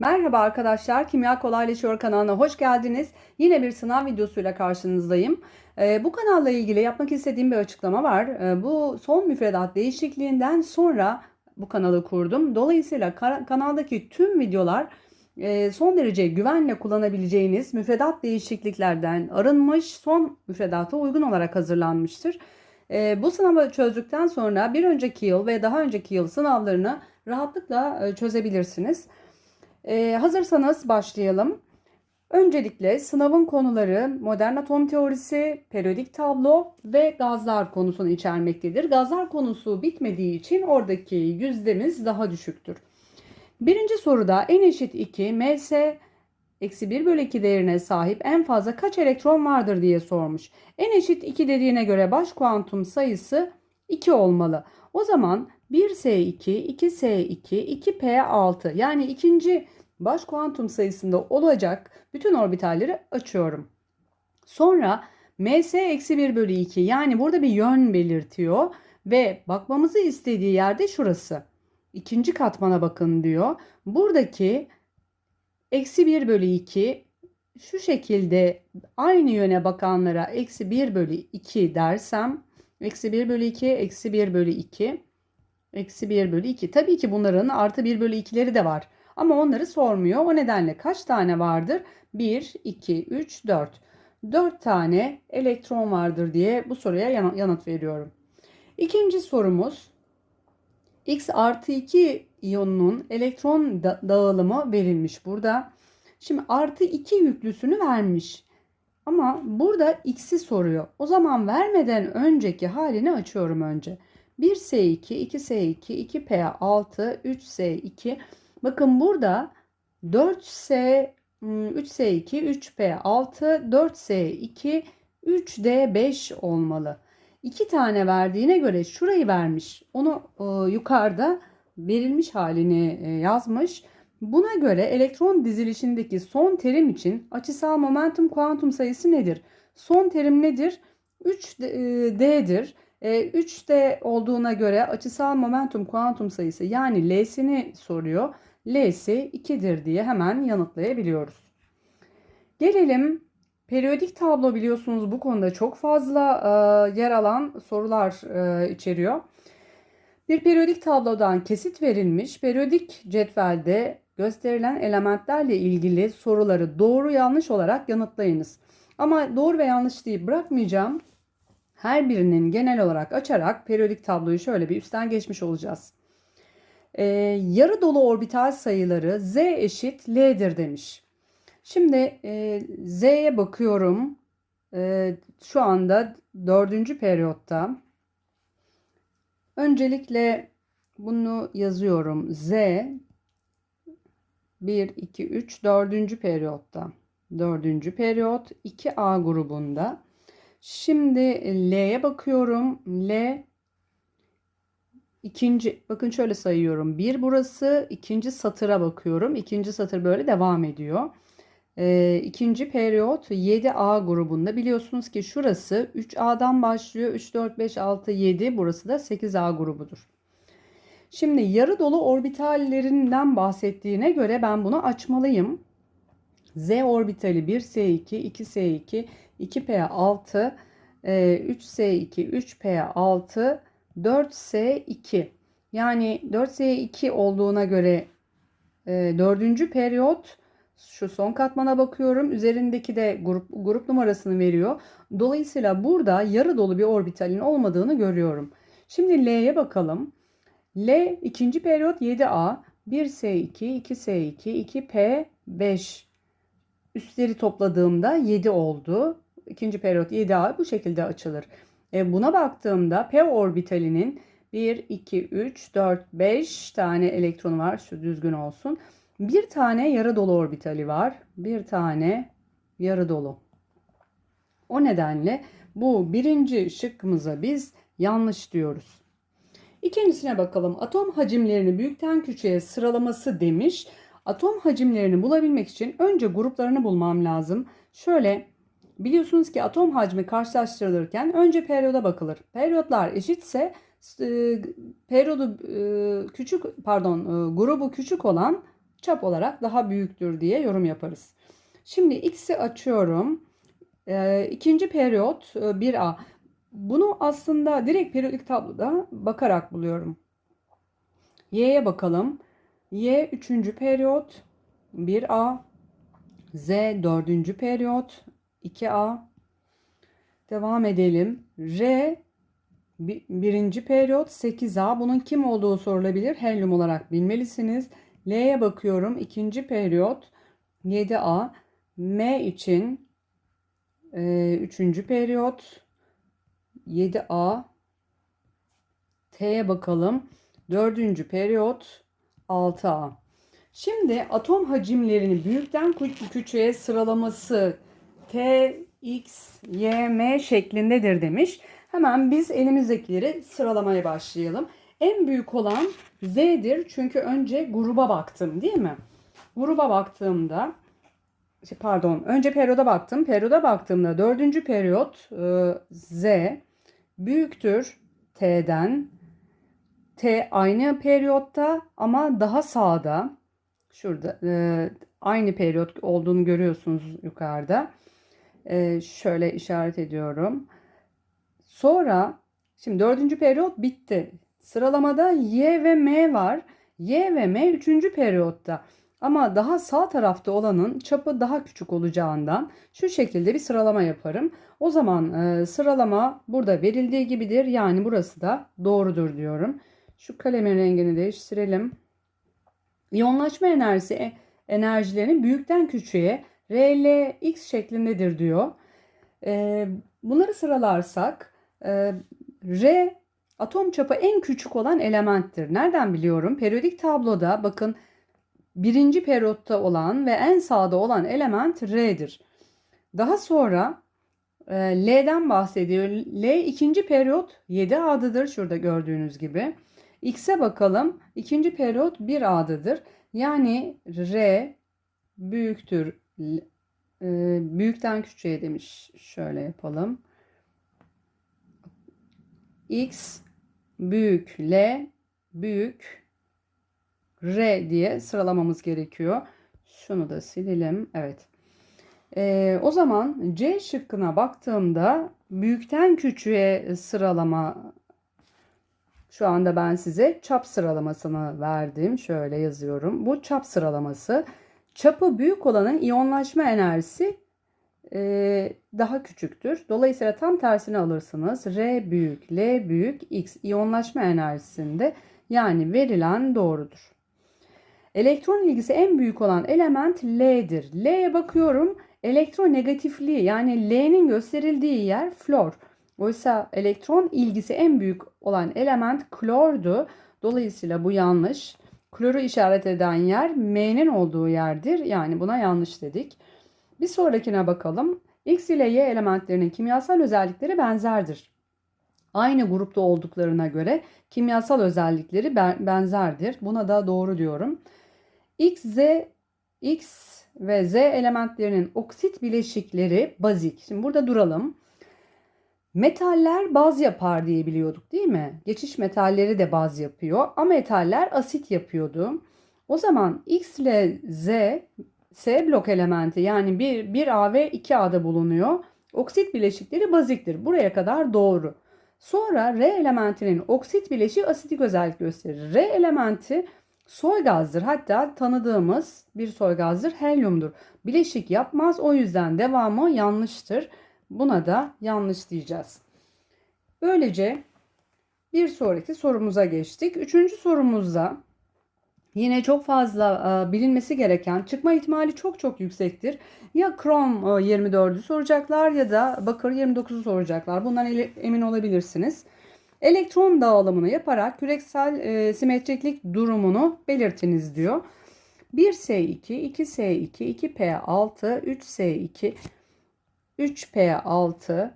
Merhaba arkadaşlar, Kimya Kolaylaşıyor kanalına hoş geldiniz. Yine bir sınav videosuyla karşınızdayım. Ee, bu kanalla ilgili yapmak istediğim bir açıklama var. Ee, bu son müfredat değişikliğinden sonra bu kanalı kurdum. Dolayısıyla ka- kanaldaki tüm videolar e, son derece güvenle kullanabileceğiniz müfredat değişikliklerden arınmış, son müfredata uygun olarak hazırlanmıştır. Ee, bu sınavı çözdükten sonra bir önceki yıl ve daha önceki yıl sınavlarını rahatlıkla e, çözebilirsiniz. Ee, hazırsanız başlayalım. Öncelikle sınavın konuları modern atom teorisi, periyodik tablo ve gazlar konusunu içermektedir. Gazlar konusu bitmediği için oradaki yüzdemiz daha düşüktür. Birinci soruda n eşit 2 ms eksi 1 bölü 2 değerine sahip en fazla kaç elektron vardır diye sormuş. n eşit 2 dediğine göre baş kuantum sayısı 2 olmalı. O zaman 1s2, 2s2, 2p6 yani ikinci baş kuantum sayısında olacak bütün orbitalleri açıyorum. Sonra ms eksi 1 bölü 2 yani burada bir yön belirtiyor ve bakmamızı istediği yerde şurası. İkinci katmana bakın diyor. Buradaki eksi 1 bölü 2 şu şekilde aynı yöne bakanlara eksi 1 bölü 2 dersem eksi 1 bölü 2 eksi 1 bölü 2 eksi 1 bölü 2. Tabii ki bunların artı 1 bölü 2'leri de var. Ama onları sormuyor. O nedenle kaç tane vardır? 1, 2, 3, 4. 4 tane elektron vardır diye bu soruya yanıt veriyorum. İkinci sorumuz. X artı 2 iyonunun elektron dağılımı verilmiş burada. Şimdi artı 2 yüklüsünü vermiş. Ama burada x'i soruyor. O zaman vermeden önceki halini açıyorum önce. 1S2, 2S2, 2P6, 3S2. Bakın burada 4S, 3S2, 3P6, 4S2, 3D5 olmalı. 2 tane verdiğine göre şurayı vermiş. Onu e, yukarıda verilmiş halini e, yazmış. Buna göre elektron dizilişindeki son terim için açısal momentum kuantum sayısı nedir? Son terim nedir? 3D'dir. E, 3D olduğuna göre açısal momentum kuantum sayısı yani L'sini soruyor. L'si 2'dir diye hemen yanıtlayabiliyoruz. Gelelim periyodik tablo biliyorsunuz bu konuda çok fazla e, yer alan sorular e, içeriyor. Bir periyodik tablodan kesit verilmiş periyodik cetvelde gösterilen elementlerle ilgili soruları doğru yanlış olarak yanıtlayınız. Ama doğru ve yanlış değil bırakmayacağım. Her birinin genel olarak açarak periyodik tabloyu şöyle bir üstten geçmiş olacağız. Ee, yarı dolu orbital sayıları z eşit l'dir demiş. Şimdi e, z'ye bakıyorum. E, şu anda dördüncü periyotta. Öncelikle bunu yazıyorum. Z 1, 2, 3, 4. periyotta. 4. periyot 2A grubunda. Şimdi L'ye bakıyorum. L ikinci bakın şöyle sayıyorum. Bir burası ikinci satıra bakıyorum. İkinci satır böyle devam ediyor. Ee, ikinci periyot 7A grubunda. Biliyorsunuz ki şurası 3A'dan başlıyor. 3, 4, 5, 6, 7. Burası da 8A grubudur. Şimdi yarı dolu orbitallerinden bahsettiğine göre ben bunu açmalıyım. Z orbitali 1S2, 2S2, 2P6, 3S2, 3P6, 4S2. Yani 4S2 olduğuna göre e, dördüncü periyot şu son katmana bakıyorum. Üzerindeki de grup, grup numarasını veriyor. Dolayısıyla burada yarı dolu bir orbitalin olmadığını görüyorum. Şimdi L'ye bakalım. L ikinci periyot 7A, 1S2, 2S2, 2P5 üstleri topladığımda 7 oldu. İkinci periyot 7A bu şekilde açılır. E buna baktığımda P orbitalinin 1, 2, 3, 4, 5 tane elektronu var. Şu düzgün olsun. Bir tane yarı dolu orbitali var. Bir tane yarı dolu. O nedenle bu birinci şıkkımıza biz yanlış diyoruz. İkincisine bakalım. Atom hacimlerini büyükten küçüğe sıralaması demiş. Atom hacimlerini bulabilmek için önce gruplarını bulmam lazım. Şöyle biliyorsunuz ki atom hacmi karşılaştırılırken önce periyoda bakılır. Periyotlar eşitse e, periyodu e, küçük pardon e, grubu küçük olan çap olarak daha büyüktür diye yorum yaparız. Şimdi x'i açıyorum. Ee, ikinci periyot e, 1A. Bunu aslında direkt periyodik tabloda bakarak buluyorum. Y'ye bakalım. Y 3. periyot 1A. Z 4. periyot 2A. Devam edelim. R bi- birinci periyot 8A. Bunun kim olduğu sorulabilir. Helyum olarak bilmelisiniz. L'ye bakıyorum. ikinci periyot 7A. M için e, üçüncü periyot 7A. T'ye bakalım. Dördüncü periyot 6A. Şimdi atom hacimlerini büyükten kü- küçüğe sıralaması T, X, Y, M şeklindedir demiş. Hemen biz elimizdekileri sıralamaya başlayalım. En büyük olan Z'dir çünkü önce gruba baktım değil mi? Gruba baktığımda şey, pardon önce periyoda baktım. Periyoda baktığımda dördüncü periyot e, Z büyüktür T'den. T aynı periyotta ama daha sağda. Şurada e, aynı periyot olduğunu görüyorsunuz yukarıda. E, şöyle işaret ediyorum. Sonra şimdi dördüncü periyot bitti. Sıralamada Y ve M var. Y ve M üçüncü periyotta. Ama daha sağ tarafta olanın çapı daha küçük olacağından şu şekilde bir sıralama yaparım. O zaman e, sıralama burada verildiği gibidir. Yani burası da doğrudur diyorum. Şu kalemin rengini değiştirelim. İyonlaşma enerjisi e, enerjilerin büyükten küçüğe RL X şeklindedir diyor. E, bunları sıralarsak e, R atom çapı en küçük olan elementtir. Nereden biliyorum? Periyodik tabloda bakın birinci periyotta olan ve en sağda olan element R'dir. Daha sonra e, L'den bahsediyor. L ikinci periyot 7 adıdır şurada gördüğünüz gibi. X'e bakalım. İkinci periyot 1 adıdır. Yani R büyüktür. Büyükten küçüğe demiş. Şöyle yapalım. X büyük L büyük R diye sıralamamız gerekiyor. Şunu da silelim. Evet. Ee, o zaman C şıkkına baktığımda büyükten küçüğe sıralama şu anda ben size çap sıralamasını verdim. Şöyle yazıyorum. Bu çap sıralaması. Çapı büyük olanın iyonlaşma enerjisi e, daha küçüktür. Dolayısıyla tam tersini alırsınız. R büyük, L büyük, X iyonlaşma enerjisinde yani verilen doğrudur. Elektron ilgisi en büyük olan element L'dir. L'ye bakıyorum. Elektronegatifliği yani L'nin gösterildiği yer flor. Oysa elektron ilgisi en büyük olan element klordu. Dolayısıyla bu yanlış. Kloru işaret eden yer M'nin olduğu yerdir. Yani buna yanlış dedik. Bir sonrakine bakalım. X ile Y elementlerinin kimyasal özellikleri benzerdir. Aynı grupta olduklarına göre kimyasal özellikleri benzerdir. Buna da doğru diyorum. X, Z, X ve Z elementlerinin oksit bileşikleri bazik. Şimdi burada duralım. Metaller baz yapar diye biliyorduk değil mi? Geçiş metalleri de baz yapıyor. Ametaller asit yapıyordu. O zaman X ile Z S blok elementi yani 1, 1A ve 2A'da bulunuyor. Oksit bileşikleri baziktir. Buraya kadar doğru. Sonra R elementinin oksit bileşiği asitik özellik gösterir. R elementi soy gazdır. Hatta tanıdığımız bir soy gazdır. Helyumdur. Bileşik yapmaz. O yüzden devamı yanlıştır. Buna da yanlış diyeceğiz. Böylece bir sonraki sorumuza geçtik. Üçüncü sorumuzda Yine çok fazla e, bilinmesi gereken çıkma ihtimali çok çok yüksektir. Ya krom e, 24'ü soracaklar ya da bakır 29'u soracaklar. Bundan emin olabilirsiniz. Elektron dağılımını yaparak küresel e, simetriklik durumunu belirtiniz diyor. 1S2, 2S2, 2P6, 3S2, 3P6,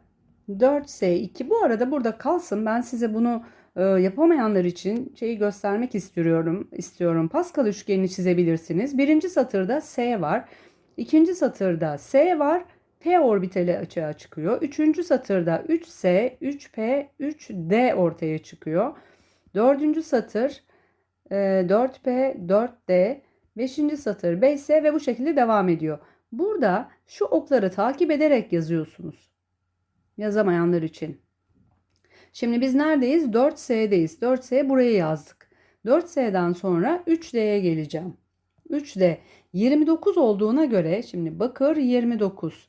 4S2. Bu arada burada kalsın. Ben size bunu e, yapamayanlar için şeyi göstermek istiyorum. istiyorum. Pascal üçgenini çizebilirsiniz. Birinci satırda S var. İkinci satırda S var. P orbitali açığa çıkıyor. Üçüncü satırda 3S, 3P, 3D ortaya çıkıyor. Dördüncü satır 4P, 4D, 5. satır 5S ve bu şekilde devam ediyor. Burada şu okları takip ederek yazıyorsunuz. Yazamayanlar için. Şimdi biz neredeyiz? 4S'deyiz. 4S buraya yazdık. 4S'den sonra 3D'ye geleceğim. 3D 29 olduğuna göre şimdi bakır 29.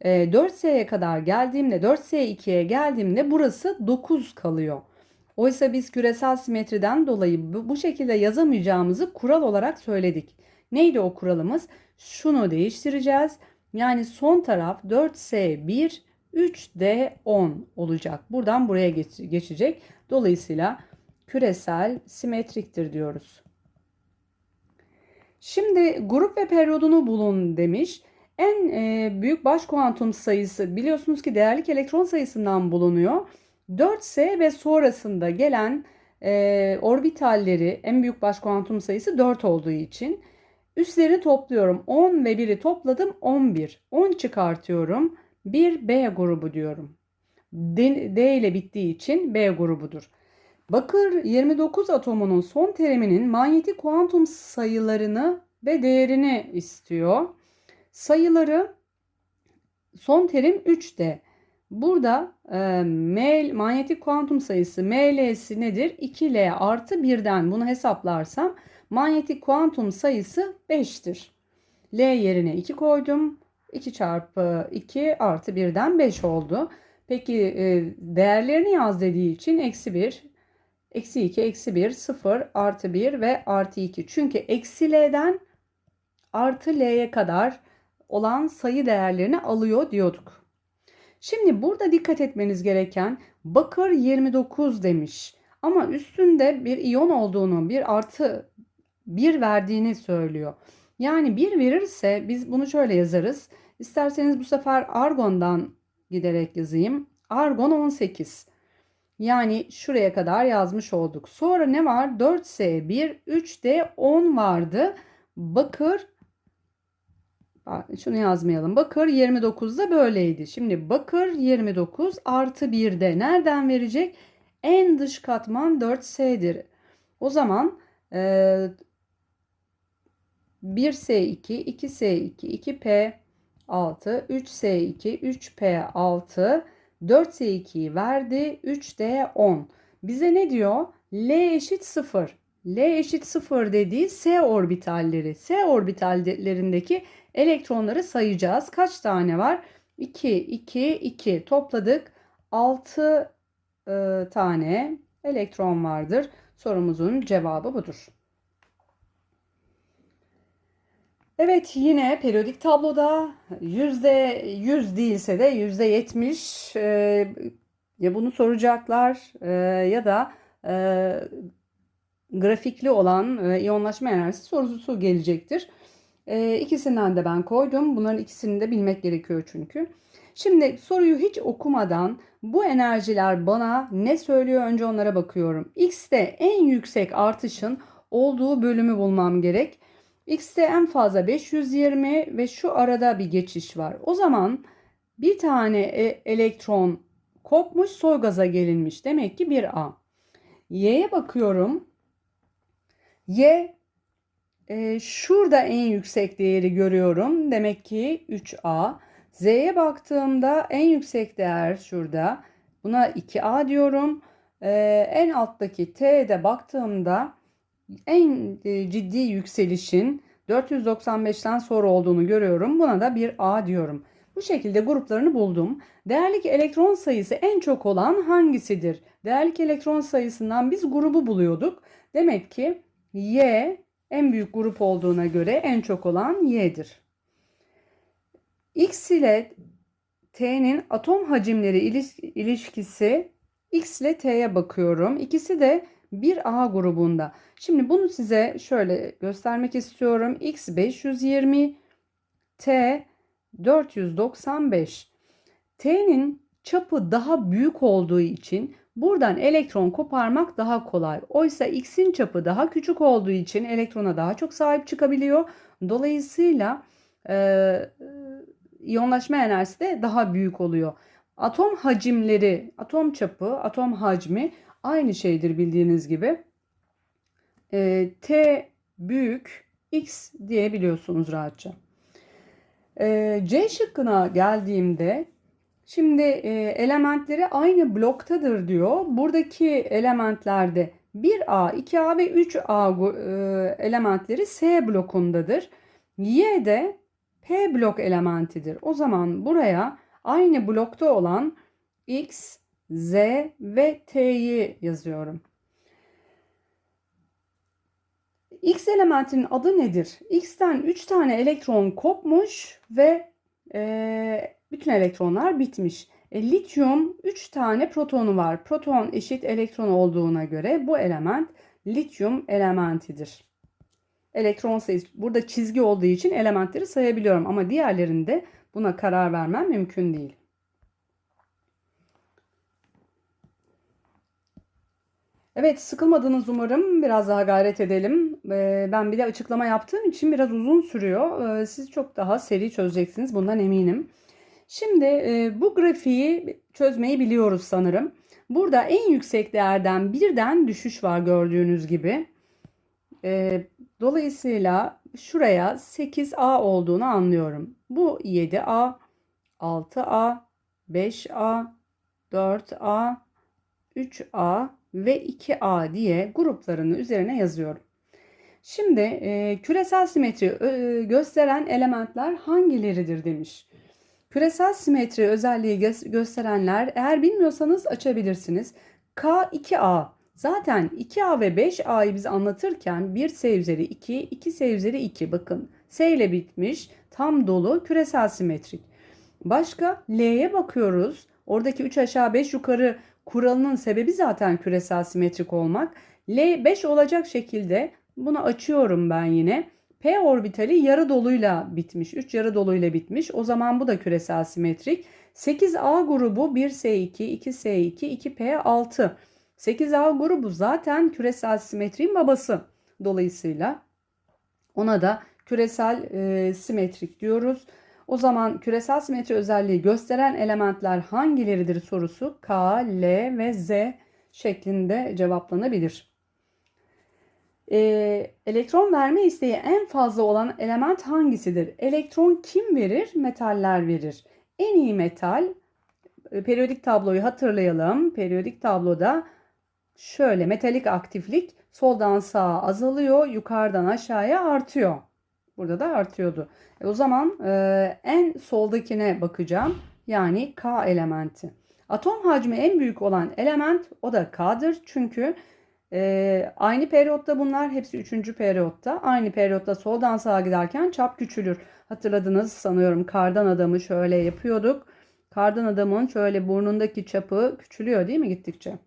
E, 4S'ye kadar geldiğimde 4S2'ye geldiğimde burası 9 kalıyor. Oysa biz küresel simetriden dolayı bu şekilde yazamayacağımızı kural olarak söyledik. Neydi o kuralımız? Şunu değiştireceğiz. Yani son taraf 4S1 3D10 olacak. Buradan buraya geç, geçecek. Dolayısıyla küresel simetriktir diyoruz. Şimdi grup ve periyodunu bulun demiş. En e, büyük baş kuantum sayısı biliyorsunuz ki değerlik elektron sayısından bulunuyor. 4S ve sonrasında gelen e, orbitalleri en büyük baş kuantum sayısı 4 olduğu için üstlerini topluyorum. 10 ve 1'i topladım 11. 10 çıkartıyorum. 1 B grubu diyorum. D, D ile bittiği için B grubudur. Bakır 29 atomunun son teriminin manyetik kuantum sayılarını ve değerini istiyor. Sayıları son terim 3'te. Burada e, M, manyetik kuantum sayısı ML'si nedir? 2L artı 1'den bunu hesaplarsam manyetik kuantum sayısı 5'tir. L yerine 2 koydum. 2 çarpı 2 artı 1'den 5 oldu. Peki e, değerlerini yaz dediği için eksi 1, eksi 2, eksi 1, 0, artı 1 ve artı 2. Çünkü eksi L'den artı L'ye kadar olan sayı değerlerini alıyor diyorduk. Şimdi burada dikkat etmeniz gereken bakır 29 demiş. Ama üstünde bir iyon olduğunu, bir artı 1 verdiğini söylüyor. Yani 1 verirse biz bunu şöyle yazarız. İsterseniz bu sefer argondan giderek yazayım. Argon 18. Yani şuraya kadar yazmış olduk. Sonra ne var? 4S1, 3D 10 vardı. Bakır şunu yazmayalım. Bakır 29'da böyleydi. Şimdi bakır 29 artı 1'de nereden verecek? En dış katman 4S'dir. O zaman e, 1S2, 2S2, 2P 6, 3S2, 3P6, 4S2'yi verdi, 3D 10. Bize ne diyor? L eşit 0. L eşit 0 dediği S orbitalleri. S orbitallerindeki elektronları sayacağız. Kaç tane var? 2, 2, 2 topladık. 6 e, tane elektron vardır. Sorumuzun cevabı budur. Evet yine periyodik tabloda yüzde yüz değilse de yüzde yetmiş e, ya bunu soracaklar e, ya da e, grafikli olan e, iyonlaşma enerjisi sorusu gelecektir. E, ikisinden de ben koydum. Bunların ikisini de bilmek gerekiyor çünkü. Şimdi soruyu hiç okumadan bu enerjiler bana ne söylüyor önce onlara bakıyorum. X'te en yüksek artışın olduğu bölümü bulmam gerek. X'te en fazla 520 ve şu arada bir geçiş var. O zaman bir tane e elektron kopmuş soy gaza gelinmiş. Demek ki 1A. Y'ye bakıyorum. Y e, şurada en yüksek değeri görüyorum. Demek ki 3A. Z'ye baktığımda en yüksek değer şurada. Buna 2A diyorum. E, en alttaki T'de baktığımda en e, ciddi yükselişin 495'ten sonra olduğunu görüyorum. Buna da bir A diyorum. Bu şekilde gruplarını buldum. Değerlik elektron sayısı en çok olan hangisidir? Değerlik elektron sayısından biz grubu buluyorduk. Demek ki Y en büyük grup olduğuna göre en çok olan Y'dir. X ile T'nin atom hacimleri ilişkisi X ile T'ye bakıyorum. İkisi de bir A grubunda. Şimdi bunu size şöyle göstermek istiyorum. X 520, T 495. T'nin çapı daha büyük olduğu için buradan elektron koparmak daha kolay. Oysa X'in çapı daha küçük olduğu için elektrona daha çok sahip çıkabiliyor. Dolayısıyla e, iyonlaşma enerjisi de daha büyük oluyor. Atom hacimleri, atom çapı, atom hacmi aynı şeydir bildiğiniz gibi. E, T büyük X diyebiliyorsunuz rahatça. Ee, C şıkkına geldiğimde şimdi e, elementleri aynı bloktadır diyor. Buradaki elementlerde 1A, 2A ve 3A e, elementleri S blokundadır. Y de P blok elementidir. O zaman buraya aynı blokta olan X, Z ve T'yi yazıyorum. X elementinin adı nedir? X'ten 3 tane elektron kopmuş ve e, bütün elektronlar bitmiş. E, lityum 3 tane protonu var. Proton eşit elektron olduğuna göre bu element lityum elementidir. Elektron sayısı burada çizgi olduğu için elementleri sayabiliyorum ama diğerlerinde buna karar vermem mümkün değil. Evet sıkılmadınız umarım. Biraz daha gayret edelim. Ee, ben bir de açıklama yaptığım için biraz uzun sürüyor. Ee, siz çok daha seri çözeceksiniz bundan eminim. Şimdi e, bu grafiği çözmeyi biliyoruz sanırım. Burada en yüksek değerden birden düşüş var gördüğünüz gibi. Ee, dolayısıyla şuraya 8A olduğunu anlıyorum. Bu 7A, 6A, 5A, 4A, 3A ve 2A diye gruplarını üzerine yazıyorum. Şimdi e, küresel simetri e, gösteren elementler hangileridir demiş. Küresel simetri özelliği gö- gösterenler eğer bilmiyorsanız açabilirsiniz. K2A zaten 2A ve 5A'yı biz anlatırken 1 S üzeri 2, 2 S üzeri 2 bakın S ile bitmiş tam dolu küresel simetrik. Başka L'ye bakıyoruz. Oradaki 3 aşağı 5 yukarı kuralının sebebi zaten küresel simetrik olmak. L 5 olacak şekilde bunu açıyorum ben yine. P orbitali yarı doluyla bitmiş. 3 yarı doluyla bitmiş. O zaman bu da küresel simetrik. 8A grubu 1S2, 2S2, 2P6. 8A grubu zaten küresel simetriğin babası. Dolayısıyla ona da küresel e, simetrik diyoruz. O zaman küresel simetri özelliği gösteren elementler hangileridir sorusu K, L ve Z şeklinde cevaplanabilir. Ee, elektron verme isteği en fazla olan element hangisidir? Elektron kim verir? Metaller verir. En iyi metal, e, periyodik tabloyu hatırlayalım. Periyodik tabloda şöyle metalik aktiflik soldan sağa azalıyor, yukarıdan aşağıya artıyor. Burada da artıyordu. E o zaman e, en soldakine bakacağım. Yani K elementi. Atom hacmi en büyük olan element o da K'dır. Çünkü e, aynı periyotta bunlar hepsi 3. periyotta. Aynı periyotta soldan sağa giderken çap küçülür. Hatırladınız sanıyorum kardan adamı şöyle yapıyorduk. Kardan adamın şöyle burnundaki çapı küçülüyor değil mi gittikçe?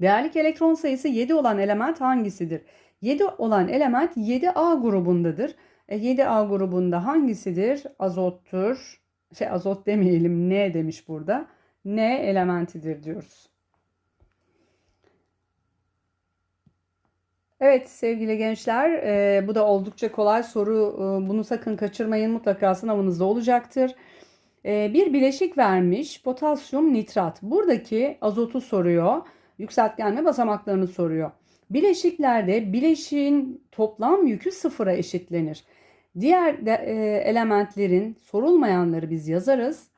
Değerlik elektron sayısı 7 olan element hangisidir? 7 olan element 7A grubundadır. E, 7A grubunda hangisidir? Azottur. Şey azot demeyelim. N demiş burada. N elementidir diyoruz. Evet sevgili gençler e, bu da oldukça kolay soru. E, bunu sakın kaçırmayın mutlaka sınavınızda olacaktır. E, bir bileşik vermiş potasyum nitrat. Buradaki azotu soruyor. Yükseltgen basamaklarını soruyor. Bileşiklerde bileşiğin toplam yükü sıfıra eşitlenir. Diğer de, e, elementlerin sorulmayanları biz yazarız.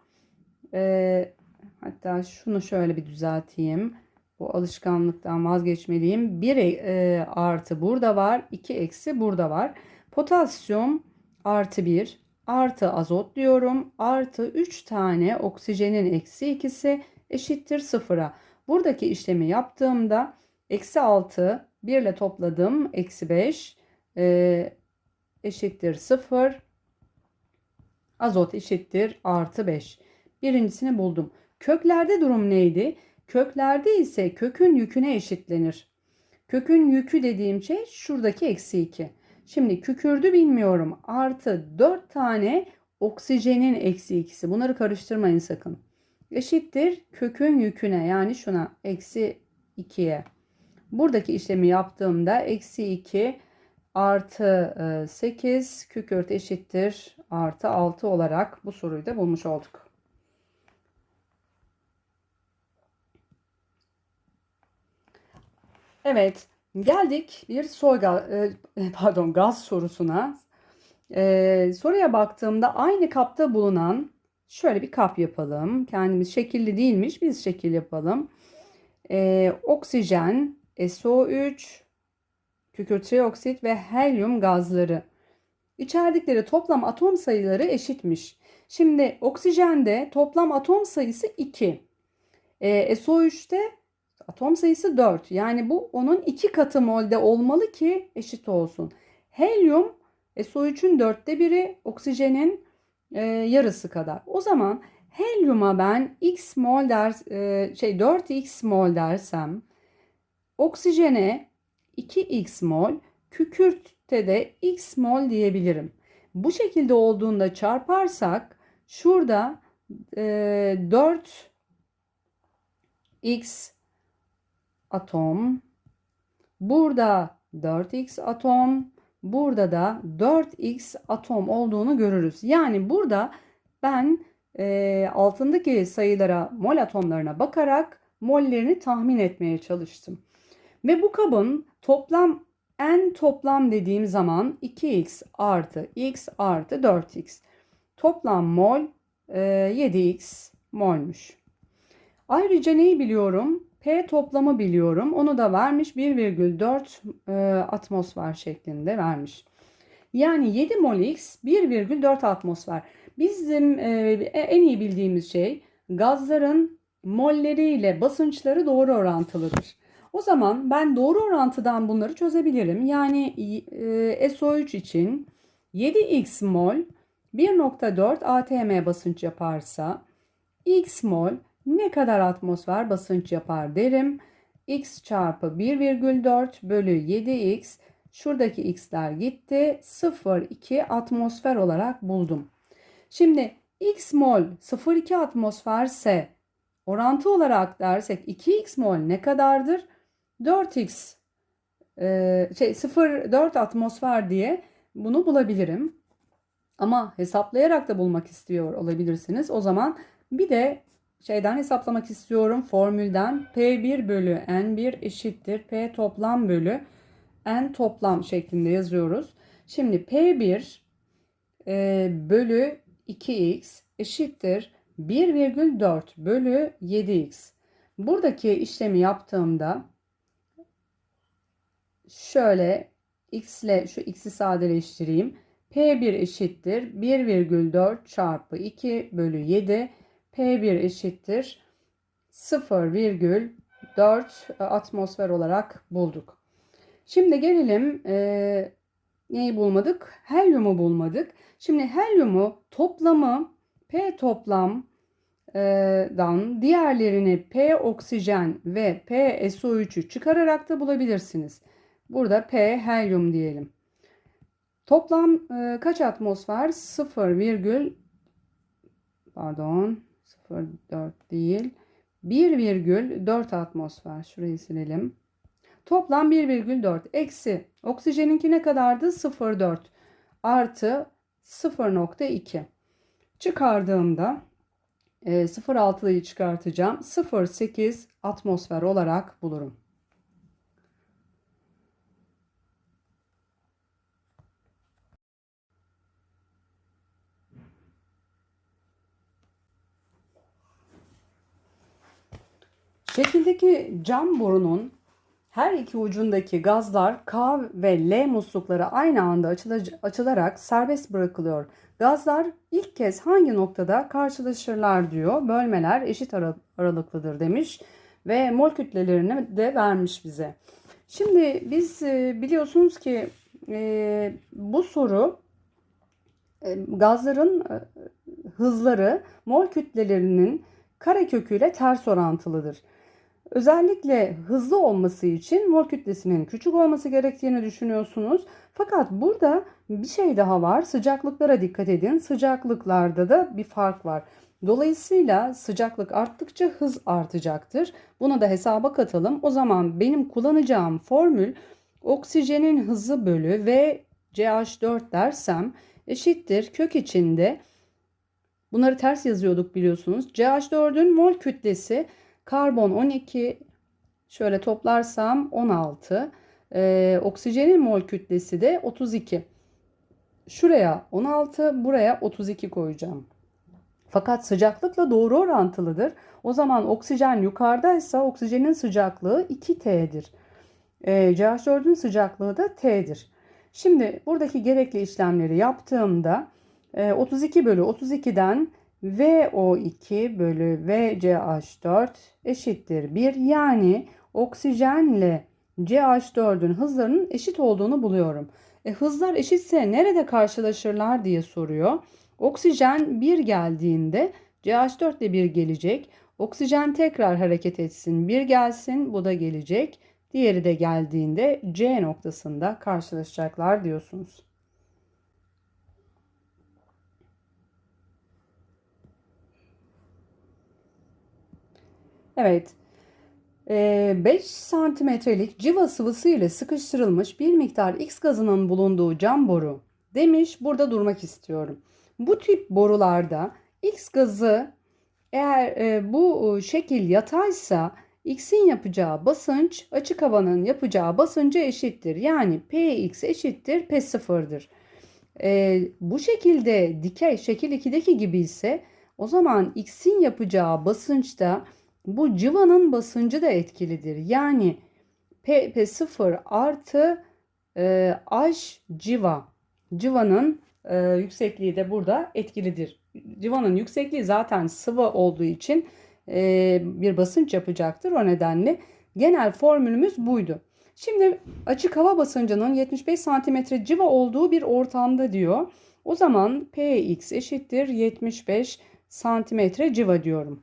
E, hatta şunu şöyle bir düzelteyim. Bu alışkanlıktan vazgeçmeliyim. 1 e, artı burada var. 2 eksi burada var. Potasyum artı 1 artı azot diyorum. Artı 3 tane oksijenin eksi ikisi eşittir sıfıra. Buradaki işlemi yaptığımda eksi 6 1 ile topladım. Eksi 5 e, eşittir 0. Azot eşittir artı 5. Birincisini buldum. Köklerde durum neydi? Köklerde ise kökün yüküne eşitlenir. Kökün yükü dediğim şey şuradaki eksi 2. Şimdi kükürdü bilmiyorum. Artı 4 tane oksijenin eksi 2'si. Bunları karıştırmayın sakın. Eşittir kökün yüküne yani şuna eksi 2'ye. Buradaki işlemi yaptığımda eksi 2 artı 8 e, kükürt eşittir artı 6 olarak bu soruyu da bulmuş olduk. Evet Geldik bir soy gaz, pardon gaz sorusuna. Ee, soruya baktığımda aynı kapta bulunan şöyle bir kap yapalım. Kendimiz şekilli değilmiş biz şekil yapalım. Ee, oksijen, SO3, kükürt ve helyum gazları. İçerdikleri toplam atom sayıları eşitmiş. Şimdi oksijende toplam atom sayısı 2. Ee, SO3'te atom sayısı 4. Yani bu onun 2 katı molde olmalı ki eşit olsun. Helyum SO3'ün dörtte biri, oksijenin e, yarısı kadar. O zaman helyuma ben x mol der, e, şey 4x mol dersem oksijene 2x mol, kükürtte de x mol diyebilirim. Bu şekilde olduğunda çarparsak şurada e, 4x atom, burada 4x atom, burada da 4x atom olduğunu görürüz. Yani burada ben e, altındaki sayılara mol atomlarına bakarak mollerini tahmin etmeye çalıştım. Ve bu kabın toplam n toplam dediğim zaman 2x artı x artı 4x. Toplam mol e, 7x molmuş. Ayrıca neyi biliyorum? P toplamı biliyorum. Onu da vermiş 1,4 e, atmosfer şeklinde vermiş. Yani 7 mol X 1,4 atmosfer. Bizim e, en iyi bildiğimiz şey gazların molleriyle basınçları doğru orantılıdır. O zaman ben doğru orantıdan bunları çözebilirim. Yani e, SO3 için 7x mol 1.4 atm basınç yaparsa x mol ne kadar atmosfer basınç yapar derim. x çarpı 1,4 bölü 7x şuradaki x'ler gitti. 0,2 atmosfer olarak buldum. Şimdi x mol 0,2 atmosferse orantı olarak dersek 2x mol ne kadardır? 4x e, şey 0,4 atmosfer diye bunu bulabilirim. Ama hesaplayarak da bulmak istiyor olabilirsiniz. O zaman bir de şeyden hesaplamak istiyorum. Formülden P1 bölü N1 eşittir. P toplam bölü N toplam şeklinde yazıyoruz. Şimdi P1 e, bölü 2x eşittir 1,4 bölü 7x. Buradaki işlemi yaptığımda şöyle x ile şu x'i sadeleştireyim. P1 eşittir 1,4 çarpı 2 bölü 7 P1 eşittir 0,4 atmosfer olarak bulduk. Şimdi gelelim e, neyi bulmadık? Helyumu bulmadık. Şimdi helyumu toplamı P toplamdan diğerlerini P oksijen ve P SO3'ü çıkararak da bulabilirsiniz. Burada P helyum diyelim. Toplam e, kaç atmosfer? 0, pardon 0,4 değil. 1,4 atmosfer. Şurayı silelim. Toplam 1,4 eksi oksijeninki ne kadardı? 0,4 artı 0,2 çıkardığımda e, 0,6'yı çıkartacağım. 0,8 atmosfer olarak bulurum. Şekildeki cam borunun her iki ucundaki gazlar K ve L muslukları aynı anda açılarak serbest bırakılıyor. Gazlar ilk kez hangi noktada karşılaşırlar diyor. Bölmeler eşit aralıklıdır demiş ve mol kütlelerini de vermiş bize. Şimdi biz e, biliyorsunuz ki e, bu soru e, gazların hızları mol kütlelerinin kareköküyle ters orantılıdır. Özellikle hızlı olması için mol kütlesinin küçük olması gerektiğini düşünüyorsunuz. Fakat burada bir şey daha var. Sıcaklıklara dikkat edin. Sıcaklıklarda da bir fark var. Dolayısıyla sıcaklık arttıkça hız artacaktır. Bunu da hesaba katalım. O zaman benim kullanacağım formül oksijenin hızı bölü ve CH4 dersem eşittir kök içinde bunları ters yazıyorduk biliyorsunuz. CH4'ün mol kütlesi Karbon 12 şöyle toplarsam 16. Ee, oksijenin mol kütlesi de 32. Şuraya 16, buraya 32 koyacağım. Fakat sıcaklıkla doğru orantılıdır. O zaman oksijen yukarıdaysa oksijenin sıcaklığı 2T'dir. E, CH4'ün sıcaklığı da T'dir. Şimdi buradaki gerekli işlemleri yaptığımda e, 32 bölü 32'den VO2 bölü VCH4 eşittir 1. Yani oksijenle CH4'ün hızlarının eşit olduğunu buluyorum. E, hızlar eşitse nerede karşılaşırlar diye soruyor. Oksijen 1 geldiğinde CH4 de 1 gelecek. Oksijen tekrar hareket etsin. 1 gelsin bu da gelecek. Diğeri de geldiğinde C noktasında karşılaşacaklar diyorsunuz. Evet. 5 santimetrelik civa sıvısı ile sıkıştırılmış bir miktar X gazının bulunduğu cam boru demiş. Burada durmak istiyorum. Bu tip borularda X gazı eğer e, bu şekil yataysa X'in yapacağı basınç açık havanın yapacağı basınca eşittir. Yani Px eşittir P0'dır. E, bu şekilde dikey şekil 2'deki gibi ise o zaman X'in yapacağı basınçta bu civanın basıncı da etkilidir. Yani P, P0 artı e, H civa. Civanın e, yüksekliği de burada etkilidir. Civanın yüksekliği zaten sıvı olduğu için e, bir basınç yapacaktır. O nedenle genel formülümüz buydu. Şimdi açık hava basıncının 75 santimetre civa olduğu bir ortamda diyor. O zaman Px eşittir 75 santimetre civa diyorum.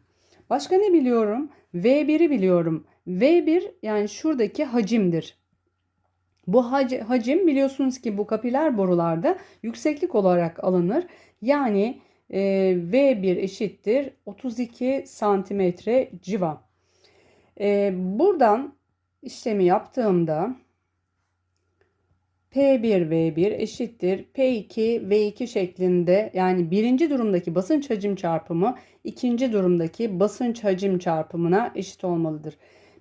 Başka ne biliyorum? V1'i biliyorum. V1 yani şuradaki hacimdir. Bu hacim biliyorsunuz ki bu kapiler borularda yükseklik olarak alınır. Yani e, V1 eşittir 32 santimetre civa. E, buradan işlemi yaptığımda P1 V1 eşittir P2 V2 şeklinde yani birinci durumdaki basınç hacim çarpımı ikinci durumdaki basınç hacim çarpımına eşit olmalıdır.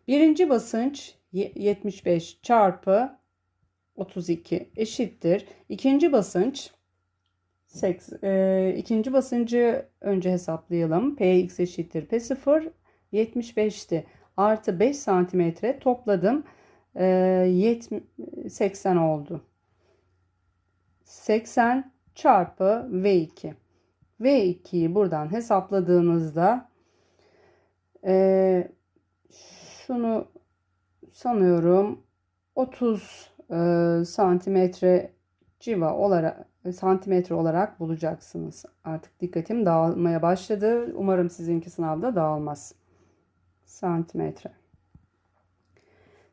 Birinci basınç 75 çarpı 32 eşittir. İkinci basınç e, ikinci basıncı önce hesaplayalım. Px eşittir P0 75'ti. Artı 5 santimetre topladım. 80 oldu. 80 çarpı V2. V2'yi buradan hesapladığınızda e, şunu sanıyorum 30 e, santimetre civa olarak santimetre olarak bulacaksınız. Artık dikkatim dağılmaya başladı. Umarım sizinki sınavda dağılmaz. Santimetre.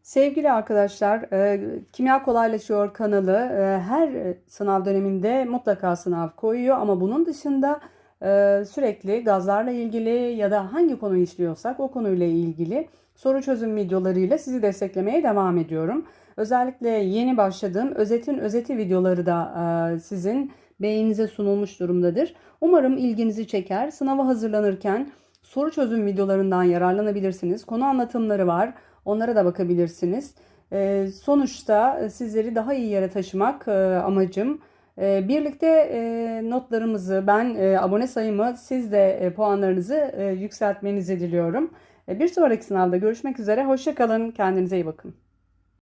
Sevgili arkadaşlar, e, Kimya Kolaylaşıyor kanalı e, her sınav döneminde mutlaka sınav koyuyor ama bunun dışında e, sürekli gazlarla ilgili ya da hangi konuyu işliyorsak o konuyla ilgili soru çözüm videolarıyla sizi desteklemeye devam ediyorum. Özellikle yeni başladığım özetin özeti videoları da sizin beğeninize sunulmuş durumdadır. Umarım ilginizi çeker. Sınava hazırlanırken soru çözüm videolarından yararlanabilirsiniz. Konu anlatımları var. Onlara da bakabilirsiniz. E, sonuçta sizleri daha iyi yere taşımak e, amacım. E, birlikte e, notlarımızı, ben e, abone sayımı, siz de e, puanlarınızı e, yükseltmenizi diliyorum. E, bir sonraki sınavda görüşmek üzere. Hoşçakalın. Kendinize iyi bakın.